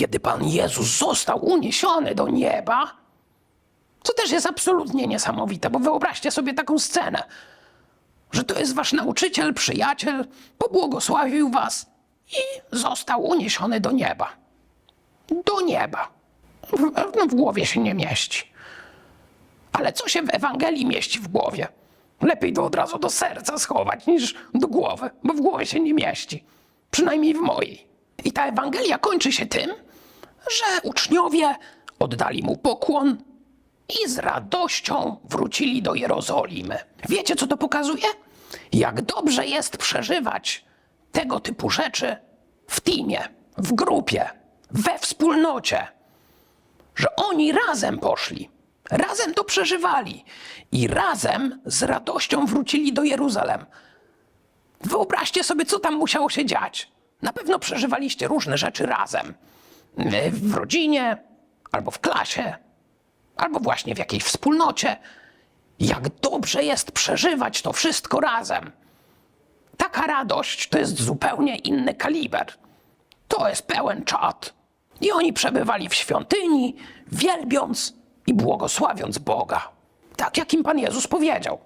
kiedy Pan Jezus został uniesiony do nieba, co też jest absolutnie niesamowite, bo wyobraźcie sobie taką scenę, że to jest wasz nauczyciel, przyjaciel, pobłogosławił was i został uniesiony do nieba. Do nieba. W, no, w głowie się nie mieści. Ale co się w Ewangelii mieści w głowie? Lepiej to od razu do serca schować niż do głowy, bo w głowie się nie mieści. Przynajmniej w mojej. I ta Ewangelia kończy się tym, że uczniowie oddali mu pokłon i z radością wrócili do Jerozolimy. Wiecie, co to pokazuje? Jak dobrze jest przeżywać tego typu rzeczy w teamie, w grupie, we wspólnocie że oni razem poszli, razem to przeżywali i razem z radością wrócili do Jeruzalem. Wyobraźcie sobie, co tam musiało się dziać. Na pewno przeżywaliście różne rzeczy razem. Yy, W rodzinie, albo w klasie, albo właśnie w jakiejś wspólnocie. Jak dobrze jest przeżywać to wszystko razem. Taka radość to jest zupełnie inny kaliber. To jest pełen czat. I oni przebywali w świątyni, wielbiąc i błogosławiąc Boga. Tak jak im Pan Jezus powiedział.